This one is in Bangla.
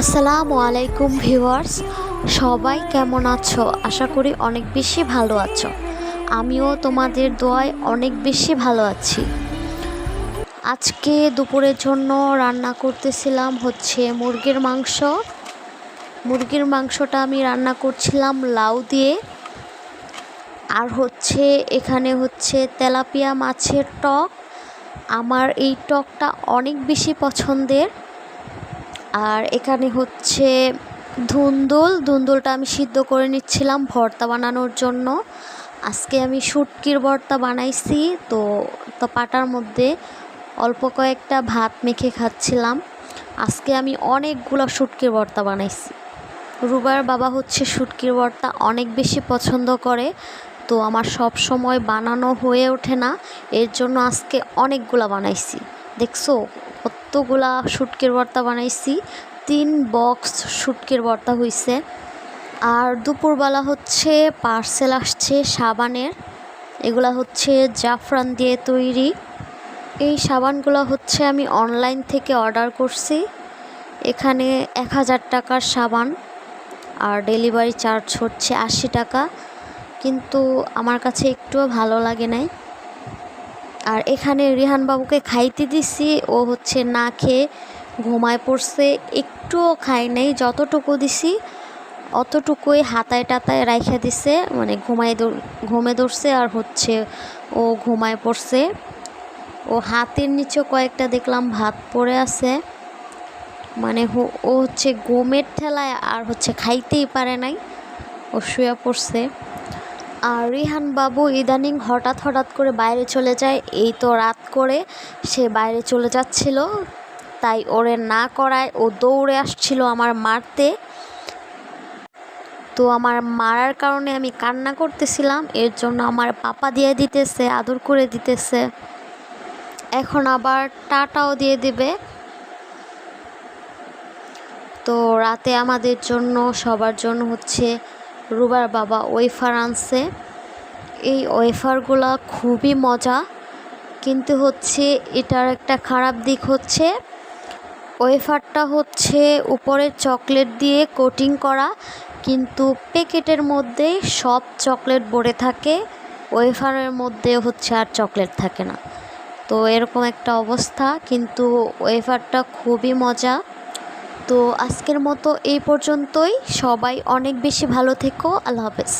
আসসালামু আলাইকুম ভিউয়ার্স, সবাই কেমন আছো? আশা করি অনেক বেশি ভালো আছো। আমিও তোমাদের দোয়ায় অনেক বেশি ভালো আছি। আজকে দুপুরের জন্য রান্না করতেছিলাম হচ্ছে মুরগির মাংস। মুরগির মাংসটা আমি রান্না করছিলাম লাউ দিয়ে। আর হচ্ছে এখানে হচ্ছে তেলাপিয়া মাছের টক। আমার এই টকটা অনেক বেশি পছন্দের। আর এখানে হচ্ছে ধুন্দুল। ধুন্দুলটা আমি সিদ্ধ করে নিচ্ছিলাম ভর্তা বানানোর জন্য। আজকে আমি শুটকির ভর্তা বানাইছি, তো তো পাটার মধ্যে অল্প কয়েকটা ভাত মেখে খাচ্ছিলাম। আজকে আমি অনেকগুলো শুটকির ভর্তা বানাইছি। রুবার বাবা হচ্ছে শুটকির ভর্তা অনেক বেশি পছন্দ করে, তো আমার সব সময় বানানো হয়ে ওঠে না। এর জন্য আজকে অনেকগুলা বানাইছি। দেখছ? কতগুলা শুটকির ভর্তা বানাইছি? তিন বক্স শুটকির ভর্তা হইছে। আর দুপুরবেলা হচ্ছে পার্সেল আসছে সাবানের। এগুলা হচ্ছে জাফরান দিয়ে তৈরি। এই সাবানগুলো হচ্ছে আমি অনলাইন থেকে অর্ডার করছি। এখানে এক হাজার টাকার সাবান। আর ডেলিভারি চার্জ হচ্ছে আশি টাকা। কিন্তু আমার কাছে একটুও ভালো লাগে নাই। আর এখানে রিহান বাবুকে খাইতে দিছি। ও হচ্ছে না খেয়ে ঘুমায় পড়ছে। একটুও খাই নাই, যতটুকু দিছি অতটুকুই হাতায় টাতায় রাইখা দিছে। মানে ঘুমায় ঘুমে ধরছে আর হচ্ছে ও ঘুমায় পড়ছে। ও হাতের নিচেও কয়েকটা দেখলাম ভাত পড়ে আছে। মানে ও হচ্ছে ঘুমের ঠেলায় আর হচ্ছে খাইতেই পারে নাই। ও শুয়ে পড়ছে। আর রিহান বাবু ইদানিং হঠাৎ হঠাৎ করে বাইরে চলে যায়। এই তো রাত করে সে বাইরে চলে যাচ্ছিল, তাই ওরে না করায় ও দৌড়ে আসছিল আমার মারতে। তো আমার মারার কারণে আমি কান্না করতেছিলাম, এর জন্য আমার পাপা দিয়ে দিতেছে, আদর করে দিতেছে। এখন আবার টাটাও দিয়ে দিবে। তো রাতে আমাদের জন্য, সবার জন্য হচ্ছে রুবার বাবা ওয়েফার আনছে এই ওয়েফারগুলো খুবই মজা, কিন্তু হচ্ছে এটার একটা খারাপ দিক হচ্ছে, ওয়েফারটা হচ্ছে উপরে চকলেট দিয়ে কোটিং করা, কিন্তু প্যাকেটের মধ্যেই সব চকলেট ভরে থাকে, ওয়েফারের মধ্যে হচ্ছে আর চকলেট থাকে না। তো এরকম একটা অবস্থা, কিন্তু ওয়েফারটা খুবই মজা। তো আজকের মতো এই পর্যন্তই। সবাই অনেক বেশি ভালো থেকো। আল্লাহ হাফেজ।